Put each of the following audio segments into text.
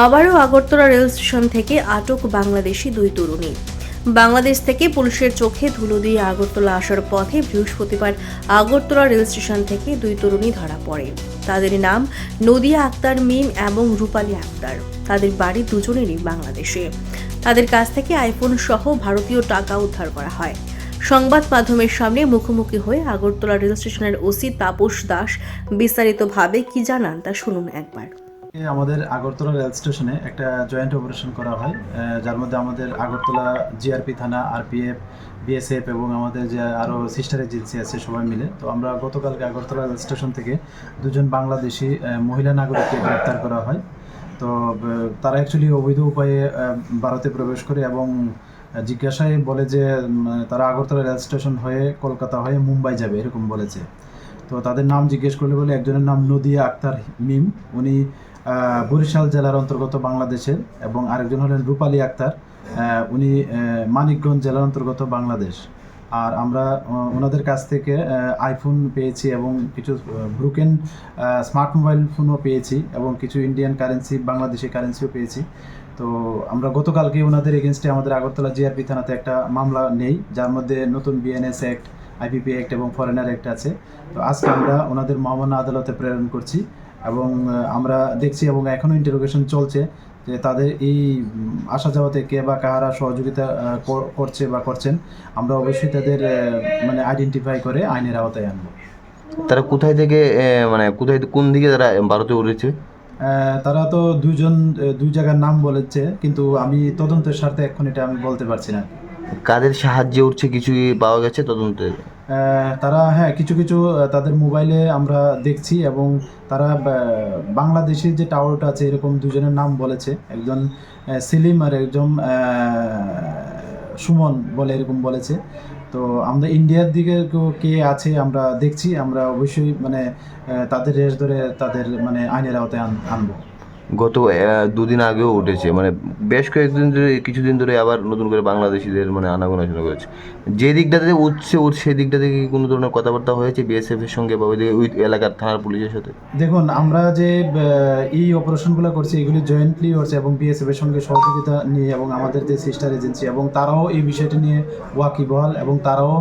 আবারও Agartala rail station থেকে আটক বাংলাদেশি দুই তরুণী। বাংলাদেশ থেকে পুলিশের চোখে ধুলো দিয়ে আগরতলা আসার পথে বৃহস্পতিবার আগরতলা রেল স্টেশন থেকে দুই তরুণী ধরা পড়ে। তাদের নাম নদিয়া আক্তার মিম এবং রূপালী আক্তার। তাদের বাড়ি দুজনেরই বাংলাদেশে। তাদের কাছ থেকে আইফোন সহ ভারতীয় টাকা উদ্ধার করা হয়। সংবাদ মাধ্যমের সামনে মুখোমুখি হয়ে আগরতলা রেল স্টেশনের ওসি তাপস দাস বিস্তারিতভাবে কি জানান তা শুনুন একবার। আমাদের আগরতলা রেল স্টেশনে একটা জয়েন্ট অপারেশন করা হয় যার মধ্যে আমাদের আগরতলা জিআরপি থানা, আরপিএফ, বিএসএফ এবং আমাদের যে আরও সিস্টার এজেন্সি আছে সবাই মিলে। তো আমরা গতকালকে আগরতলা রেল স্টেশন থেকে দুজন বাংলাদেশি মহিলা নাগরিককে গ্রেপ্তার করা হয়। তো তারা অ্যাকচুয়ালি অবৈধ উপায়ে ভারতে প্রবেশ করে এবং জিজ্ঞাসায় বলে যে তারা আগরতলা রেল স্টেশন হয়ে কলকাতা হয়ে মুম্বাই যাবে, এরকম বলেছে। তো তাদের নাম জিজ্ঞেস করলে বলে, একজনের নাম নদিয়া আক্তার মিম উনি বরিশাল জেলার অন্তর্গত বাংলাদেশের এবং আরেকজন হলেন রূপালী আক্তার উনি মানিকগঞ্জ জেলার অন্তর্গত বাংলাদেশ। আর আমরা ওনাদের কাছ থেকে আইফোন পেয়েছি এবং কিছু ব্রুকেন স্মার্ট মোবাইল ফোনও পেয়েছি এবং কিছু ইন্ডিয়ান কারেন্সি বাংলাদেশি কারেন্সিও পেয়েছি। তো আমরা গতকালকে ওনাদের এগেনস্টে আমাদের আগরতলা জিআরপি থানাতে একটা মামলা নেই, যার মধ্যে নতুন বিএনএস অ্যাক্ট আইপিপি অ্যাক্ট এবং ফরেনার অ্যাক্ট আছে। তো আজকে আমরা ওনাদের মহামান্য আদালতে প্রেরণ করছি। এবং আমরা দেখছি এবং এখনও ইন্টারোগেশন চলছে যে তাদের এই আসা যাওয়াতে কে বা কাহারা সহযোগিতা কর- করছে বা করছেন আমরা অবশ্যই তাদের মানে আইডেন্টিফাই করে আইনের আওতায় আনব। তারা কোথায় থেকে মানে কোথায় কোন দিকে তারা ভারতে উঠেছে? তারা তো দুইজন আহ, দুই জায়গার নাম বলেছে কিন্তু আমি তদন্তের স্বার্থে এখন এটা আমি বলতে পারছি না। কাদের সাহায্যে উঠছে কিছুই পাওয়া গেছে তদন্তে? আহ, তারা হ্যাঁ কিছু কিছু তাদের মোবাইলে আমরা দেখছি এবং তারা বাংলাদেশের যে টাওয়ারটা আছে, এরকম দুজনের নাম বলেছে। একজন সেলিম আর একজন সুমন বলে এরকম বলেছে। তো আমরা ইন্ডিয়ার দিকে কে আছে, আমরা দেখছি। আমরা অবশ্যই মানে তাদের রেস ধরে তাদের মানে আইনের আওতায় আন- আনব। গত দুদিন আগেও উঠেছে। মানে বেশ কয়েকদিন ধরে, কিছুদিন ধরে আবার নতুন করে বাংলাদেশিদের মানে আনাগোনা শুরু করেছে। যে দিকটাতে উঠছে, উঠ, সেই দিকটা থেকে কোনো ধরনের কথাবার্তা হয়েছে বিএসএফ এর সঙ্গে বা ওইদিকে ওই এলাকার থানার পুলিশের সাথে? দেখুন, আমরা যে এই অপারেশনগুলো করছি, এগুলি জয়েন্টলি হচ্ছে এবং বিএসএফ এর সঙ্গে সহযোগিতা নিয়ে এবং আমাদের যে সিস্টার এজেন্সি এবং তারাও এই বিষয়টি নিয়ে ওয়াকিবহাল এবং তারাও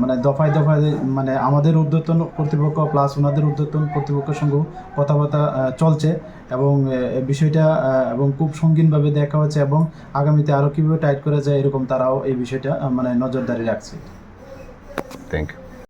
মানে দফায় দফায় মানে আমাদের উদ্যোতন কর্তৃপক্ষ প্লাস ওনাদের উদ্যোতন কর্তৃপক্ষের সঙ্গেও কথাবার্তা চলছে। এবং বিষয়টা এবং খুব সঙ্গীনভাবে দেখা হচ্ছে এবং আগামীতে আরও কীভাবে টাইট করা যায় এরকম তারাও এই বিষয়টা মানে নজরদারি রাখছে। Thank you